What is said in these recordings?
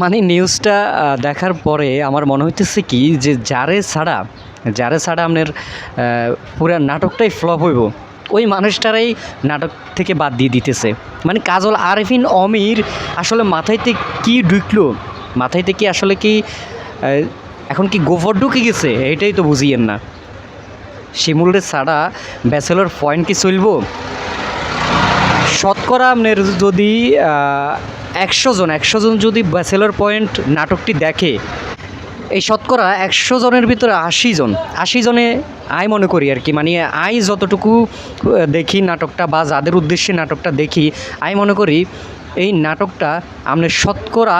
মানে নিউজটা দেখার পরে আমার মনে হইতেছে কি যে যারে ছাড়া যারে ছাড়া আপনার পুরা নাটকটাই ফ্লপ হইব, ওই মানুষটারাই নাটক থেকে বাদ দিয়ে দিতেছে। মানে কাজল আরেফিন অমির আসলে মাথাইতে কি ঢুকলো? মাথাইতে কি আসলে কি এখন কি গোফর ঢুকে গেছে? এটাই তো বুঝিয়েন না। শিমুলরে ছাড়া ব্যাচেলর পয়েন্ট কি চলবো? শতকরা আপনার যদি একশো জন একশো জন যদি ব্যাচেলর পয়েন্ট নাটকটি দেখে, এই শতকরা একশো জনের ভিতরে আশি জন, আশি জনে আই মনে করি আর কি মানে আই যতটুকু দেখি নাটকটা বা যাদের উদ্দেশ্যে নাটকটা দেখি আই মনে করি এই নাটকটা আপনার শতকরা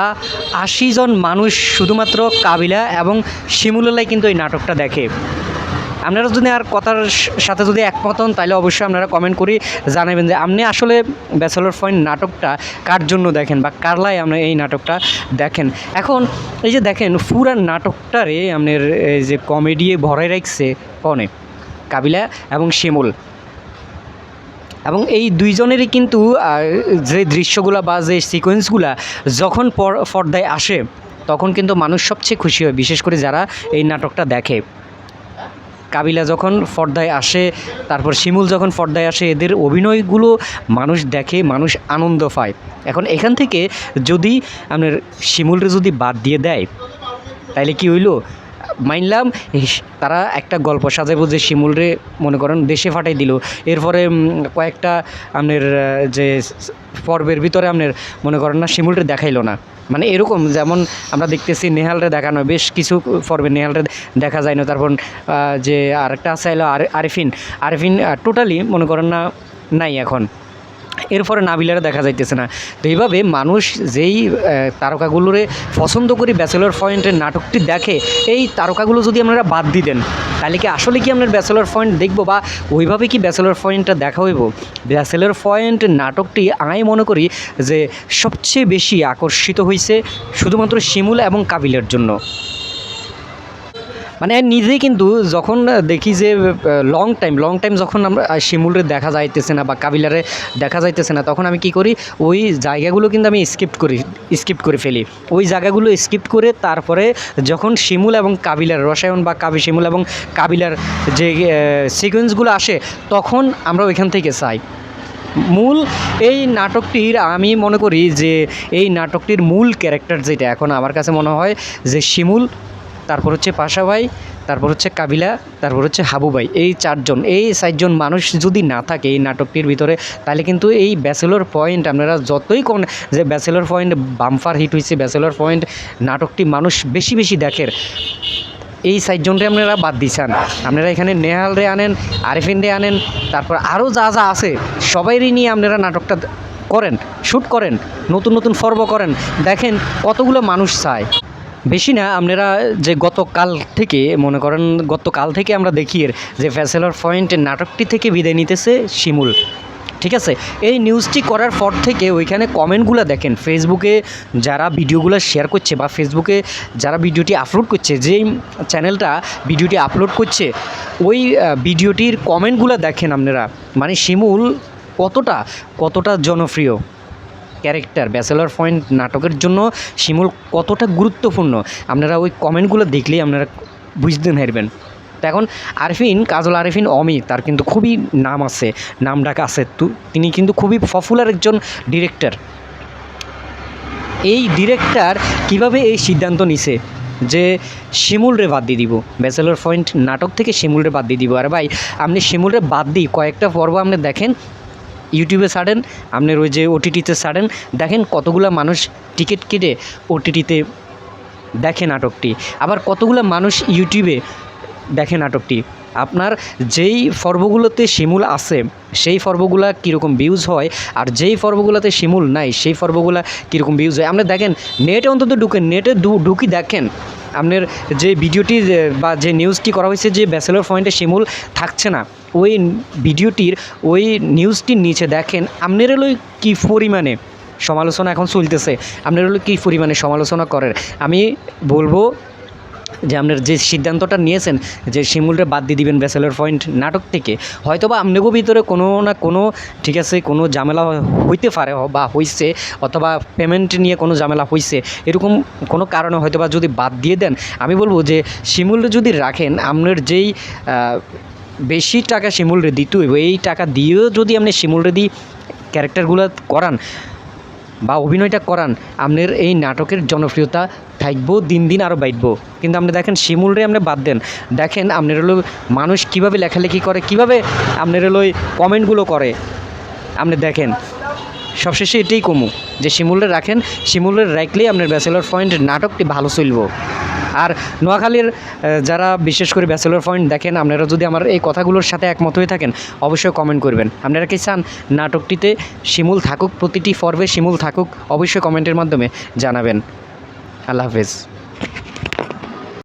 আশি জন মানুষ শুধুমাত্র কাবিলা এবং শিমুলালাই কিন্তু এই নাটকটা দেখে। আপনারা যদি আর কথার সাথে যদি একমত হন, তাহলে অবশ্যই আপনারা কমেন্ট করে জানাবেন যে আপনি আসলে ব্যাচেলর পয়েন্ট নাটকটা কার জন্য দেখেন বা কারলাই আপনি এই নাটকটা দেখেন। এখন এই যে দেখেন, পুরা নাটকটারে আপনার এই যে কমেডি ভরাই রাখছে কনে? কাবিলা এবং শিমুল। এবং এই দুইজনেরই কিন্তু যে দৃশ্যগুলো বা যে সিকোয়েন্সগুলো যখন পর- পর্দায় আসে, তখন কিন্তু মানুষ সবচেয়ে খুশি হয়, বিশেষ করে যারা এই নাটকটা দেখে। কাবিলা যখন পর্দায় আসে, তারপর শিমুল যখন পর্দায় আসে, এদের অভিনয়গুলো মানুষ দেখে, মানুষ আনন্দ পায়। এখন এখান থেকে যদি আপনার শিমুলরে যদি বাদ দিয়ে দেয়, তাইলে কি হইল? মানলাম তারা একটা গল্প সাজাবো যে শিমুলরে, মনে করেন, দেশে ফাটাই দিল। এরপরে কয়েকটা আপনার যে পর্বের ভিতরে আপনার, মনে করেন না, শিমুলরে দেখাইলো না। মানে এরকম যেমন আমরা দেখতেছি নেহালরে দেখানো, বেশ কিছু পর্বে নেহালরে দেখা যায় না। তারপর যে আরেকটা আছে আরেফিন। আরেফিন টোটালি মনে করেন না, নাই এখন। এরপরে নাবিলারে দেখা যাইতেছে না। তো এইভাবে মানুষ যেই তারকাগুলোরে পছন্দ করি ব্যাচেলর পয়েন্টের নাটকটি দেখে, এই তারকাগুলো যদি আপনারা বাদ দিতেন তাহলে কি আসলে কি আপনার ব্যাচেলর পয়েন্ট দেখব বা ওইভাবে কি ব্যাচেলর পয়েন্টটা দেখা হইব? ব্যাচেলর পয়েন্ট নাটকটি আমি মনে করি যে সবচেয়ে বেশি আকর্ষিত হয়েছে শুধুমাত্র শিমুল এবং কাবিলের জন্য। মানে নিজেই কিন্তু যখন দেখি যে লং টাইম লং টাইম যখন আমরা শিমুলরে দেখা যাইতেছে না বা কাবিলারে দেখা যাইতেছে না, তখন আমি কি করি, ওই জায়গাগুলো কিন্তু আমি স্কিপ করি স্কিপ করে ফেলি। ওই জায়গাগুলো স্কিপ করে তারপরে যখন শিমুল এবং কাবিলার, রসায়ন বা কাবি শিমুল এবং কাবিলার যে সিকোয়েন্সগুলো আসে, তখন আমরা ওইখান থেকে চাই। মূল এই নাটকটির আমি মনে করি যে, এই নাটকটির মূল ক্যারেক্টার যেটা এখন আমার কাছে মনে হয় যে, শিমুল তারপর হচ্ছে পাশা ভাই, তারপর হচ্ছে কাবিলা, তারপর হচ্ছে হাবু ভাই, এই চারজন এই চারজন মানুষ যদি না থাকে এই নাটকটির ভিতরে, তাহলে কিন্তু এই ব্যাচেলর পয়েন্ট আপনারা যতই কোন যে ব্যাচেলর পয়েন্ট বাম্পার হিট হয়েছে ব্যাচেলর পয়েন্ট নাটকটি মানুষ বেশি বেশি দেখের, এই চারজনরে আপনারা বাদ দিচ্ছেন আপনারা এখানে নেহাল রে আনেন আরিফিন রে আনেন, তারপর আরও যা যা আছে, সবাইরই নিয়ে আপনারা নাটকটা করেন শ্যুট করেন, নতুন নতুন পর্ব করেন, দেখেন কতগুলো মানুষ চায়। বেশি না, আপনারা যে গতকাল থেকে, মনে করেন গতকাল থেকে আমরা দেখি যে ফ্যাসেলর পয়েন্টের নাটকটি থেকে বিদায় নিতেছে শিমুল। ঠিক আছে? এই নিউজটি করার পর থেকে ওইখানে কমেন্টগুলো দেখেন। ফেসবুকে যারা ভিডিওগুলো শেয়ার করছে বা ফেসবুকে যারা ভিডিওটি আপলোড করছে, যেই চ্যানেলটা ভিডিওটি আপলোড করছে, ওই ভিডিওটির কমেন্টগুলো দেখেন আপনারা। মানে শিমুল কতটা কতটা জনপ্রিয়? ক্যারেক্টার, ব্যাচেলর পয়েন্ট নাটকের জন্য শিমুল কতটা গুরুত্বপূর্ণ? আপনারা ওই কমেন্টগুলো দেখলেই আপনারা বুঝতে পারবেন। তো এখন আরফিন, কাজল আরফিন অমি তার কিন্তু খুবই নাম আছে, নাম ডাক আছে। তু তিনি কিন্তু খুবই পপুলার একজন ডিরেক্টর এই ডিরেক্টর কীভাবে এই সিদ্ধান্ত নিছে যে শিমুলরে বাদ দিয়ে দিব? ব্যাচেলর পয়েন্ট নাটক থেকে শিমুলরে বাদ দিয়ে দিব। আর ভাই, আপনি শিমুলরে বাদ দিই কয়েকটা পর্ব আপনি দেখেন ইউটিউবে ছাড়েন আপনার ওই যে ওটিটিতে ছাড়েন, দেখেন কতগুলো মানুষ টিকিট কেটে ওটিটিতে দেখে নাটকটি। আবার কতগুলো মানুষ ইউটিউবে দেখে নাটকটি। আপনার যেই পর্বগুলোতে শিমুল আছে, সেই পর্বগুলা কীরকম ভিউজ হয়, আর যেই পর্বগুলোতে শিমুল নাই, সেই পর্বগুলা কীরকম ভিউজ হয়। আপনি দেখেন নেটে অন্তত ঢুকেন নেটে ঢুকি দেখেন আপনার যে ভিডিওটি বা যে নিউজটি করা হয়েছে যে ব্যাচেলর পয়েন্টে শিমুল থাকছে না, ওই ভিডিওটির, ওই নিউজটির নিচে দেখেন, আপনার হলো কী পরিমাণে সমালোচনা এখন চলতেছে, আপনার হলো কী পরিমাণে সমালোচনা করেন? আমি বলব যে আপনার যে সিদ্ধান্তটা নিয়েছেন যে শিমুলরে বাদ দিয়ে দিবেন ব্যাচেলর পয়েন্ট নাটক থেকে হয়তো বা আপনাকেও ভিতরে কোনো না কোনো, ঠিক আছে, কোনো ঝামেলা হইতে পারে বা হইছে, অথবা পেমেন্ট নিয়ে কোনো ঝামেলা হইছে, এরকম কোনো কারণে হয়তো বা যদি বাদ দিয়ে দেন, আমি বলব যে শিমুলরে যদি রাখেন, আপনার যেই বেশি টাকা শিমুলরে দিত এই টাকা দিয়েও যদি আপনি শিমুলরে দিয়ে ক্যারেক্টারগুলো করান বা অভিনয়টা করান, আপনার এই নাটকের জনপ্রিয়তা থাকব, দিন দিন আরও বাড়বো। কিন্তু আপনি দেখেন, শিমুলরে আপনি বাদ দেন। দেখেন, আপনার হলো মানুষ কীভাবে লেখালেখি করে, কীভাবে আপনার হলো কমেন্টগুলো করে। আপনি দেখেন, সবশেষে এটাই কমু যে শিমুলরে রাখেন, শিমুলরে রাখলেই আপনার ব্যাচেলর পয়েন্ট নাটকটি ভালো চলব। আর নোয়াখালীর যারা বিশেষ করে ব্যাচেলর পয়েন্ট দেখেন, আপনারা যদি আমার এই কথাগুলোর সাথে একমত হয়ে থাকেন, অবশ্যই কমেন্ট করবেন। আপনারা কি চান নাটকটিতে শিমুল থাকুক, প্রতিটি পর্বে শিমুল থাকুক, অবশ্যই কমেন্টের মাধ্যমে জানাবেন। আল্লাহ হাফেজ।